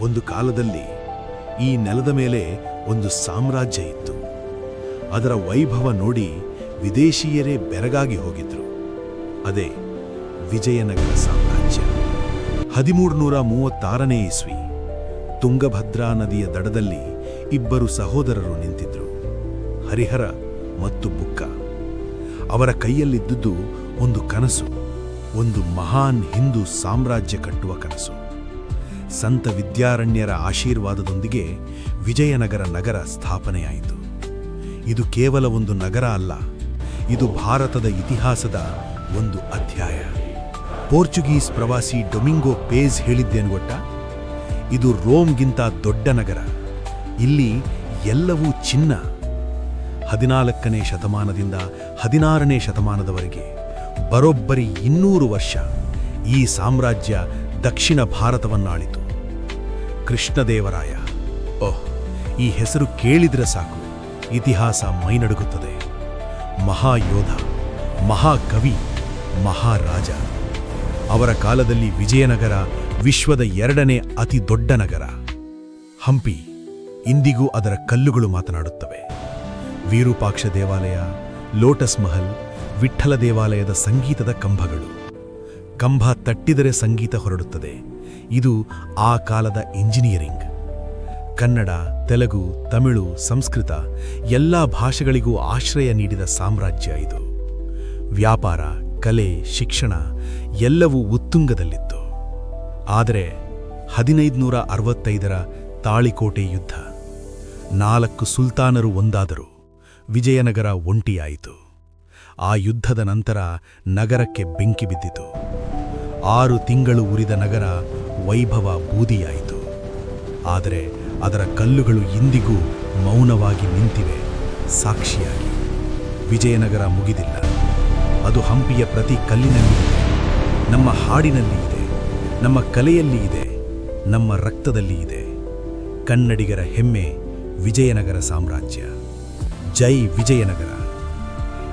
ಒಂದು ಕಾಲದಲ್ಲಿ ಈ ನೆಲದ ಮೇಲೆ ಒಂದು ಸಾಮ್ರಾಜ್ಯ ಇತ್ತು. ಅದರ ವೈಭವ ನೋಡಿ ವಿದೇಶೀಯರೇ ಬೆರಗಾಗಿ ಹೋಗಿದ್ರು. ಅದೇ ವಿಜಯನಗರ ಸಾಮ್ರಾಜ್ಯ. ಹದಿಮೂರುನೂರ ಮೂವತ್ತಾರನೇ ಇಸ್ವಿ ತುಂಗಭದ್ರಾ ನದಿಯ ದಡದಲ್ಲಿ ಇಬ್ಬರು ಸಹೋದರರು ನಿಂತಿದ್ರು, ಹರಿಹರ ಮತ್ತು ಬುಕ್ಕ. ಅವರ ಕೈಯಲ್ಲಿದ್ದುದು ಒಂದು ಕನಸು, ಒಂದು ಮಹಾನ್ ಹಿಂದೂ ಸಾಮ್ರಾಜ್ಯ ಕಟ್ಟುವ ಕನಸು. ಸಂತ ವಿದ್ಯಾರಣ್ಯರ ಆಶೀರ್ವಾದದೊಂದಿಗೆ ವಿಜಯನಗರ ನಗರ ಸ್ಥಾಪನೆಯಾಯಿತು. ಇದು ಕೇವಲ ಒಂದು ನಗರ ಅಲ್ಲ, ಇದು ಭಾರತದ ಇತಿಹಾಸದ ಒಂದು ಅಧ್ಯಾಯ. ಪೋರ್ಚುಗೀಸ್ ಪ್ರವಾಸಿ ಡೊಮಿಂಗೋ ಪೇಜ್ ಹೇಳಿದ್ದೇನು ಗೊತ್ತಾ? ಇದು ರೋಮ್ಗಿಂತ ದೊಡ್ಡ ನಗರ. ಇಲ್ಲಿ ಎಲ್ಲವೂ ಚಿನ್ನ. ಹದಿನಾಲ್ಕನೇ ಶತಮಾನದಿಂದ ಹದಿನಾರನೇ ಶತಮಾನದವರೆಗೆ ಬರೋಬ್ಬರಿ ಇನ್ನೂರು ವರ್ಷ ಈ ಸಾಮ್ರಾಜ್ಯ ದಕ್ಷಿಣ ಭಾರತವನ್ನಾಳಿತು. ಕೃಷ್ಣದೇವರಾಯ, ಓಹ್, ಈ ಹೆಸರು ಕೇಳಿದ್ರೆ ಸಾಕು. ಇತಿಹಾಸ ಮೈನಡುಗುತ್ತದೆ. ಮಹಾಯೋಧ, ಮಹಾಕವಿ, ಮಹಾರಾಜ. ಅವರ ಕಾಲದಲ್ಲಿ ವಿಜಯನಗರ ವಿಶ್ವದ ಎರಡನೇ ಅತಿ ದೊಡ್ಡ ನಗರ. ಹಂಪಿ, ಇಂದಿಗೂ ಅದರ ಕಲ್ಲುಗಳು ಮಾತನಾಡುತ್ತವೆ. ವಿರೂಪಾಕ್ಷ ದೇವಾಲಯ, ಲೋಟಸ್ ಮಹಲ್, ವಿಠ್ಠಲ ದೇವಾಲಯದ ಸಂಗೀತದ ಕಂಬಗಳು. ಕಂಬ ತಟ್ಟಿದರೆ ಸಂಗೀತ ಹೊರಡುತ್ತದೆ. ಇದು ಆ ಕಾಲದ ಇಂಜಿನಿಯರಿಂಗ್. ಕನ್ನಡ, ತೆಲುಗು, ತಮಿಳು, ಸಂಸ್ಕೃತ ಎಲ್ಲ ಭಾಷೆಗಳಿಗೂ ಆಶ್ರಯ ನೀಡಿದ ಸಾಮ್ರಾಜ್ಯ ಇದು. ವ್ಯಾಪಾರ, ಕಲೆ, ಶಿಕ್ಷಣ ಎಲ್ಲವೂ ಉತ್ತುಂಗದಲ್ಲಿತ್ತು. ಆದರೆ ಹದಿನೈದುನೂರ ಅರವತ್ತೈದರ ತಾಳಿಕೋಟೆ ಯುದ್ಧ. ನಾಲ್ಕು ಸುಲ್ತಾನರು ಒಂದಾದರು. ವಿಜಯನಗರ ಒಂಟಿಯಾಯಿತು. ಆ ಯುದ್ಧದ ನಂತರ ನಗರಕ್ಕೆ ಬೆಂಕಿ ಬಿದ್ದಿತು. ಆರು ತಿಂಗಳು ಉರಿದ ನಗರ ವೈಭವ ಬೂದಿಯಾಯಿತು. ಆದರೆ ಅದರ ಕಲ್ಲುಗಳು ಇಂದಿಗೂ ಮೌನವಾಗಿ ನಿಂತಿವೆ, ಸಾಕ್ಷಿಯಾಗಿ. ವಿಜಯನಗರ ಮುಗಿದಿಲ್ಲ. ಅದು ಹಂಪಿಯ ಪ್ರತಿ ಕಲ್ಲಿನಲ್ಲಿ ಇದೆ. ನಮ್ಮ ಹಾಡಿನಲ್ಲಿ ಇದೆ. ನಮ್ಮ ಕಲೆಯಲ್ಲಿ ಇದೆ. ನಮ್ಮ ರಕ್ತದಲ್ಲಿ ಇದೆ. ಕನ್ನಡಿಗರ ಹೆಮ್ಮೆ ವಿಜಯನಗರ ಸಾಮ್ರಾಜ್ಯ. ಜೈ ವಿಜಯನಗರ.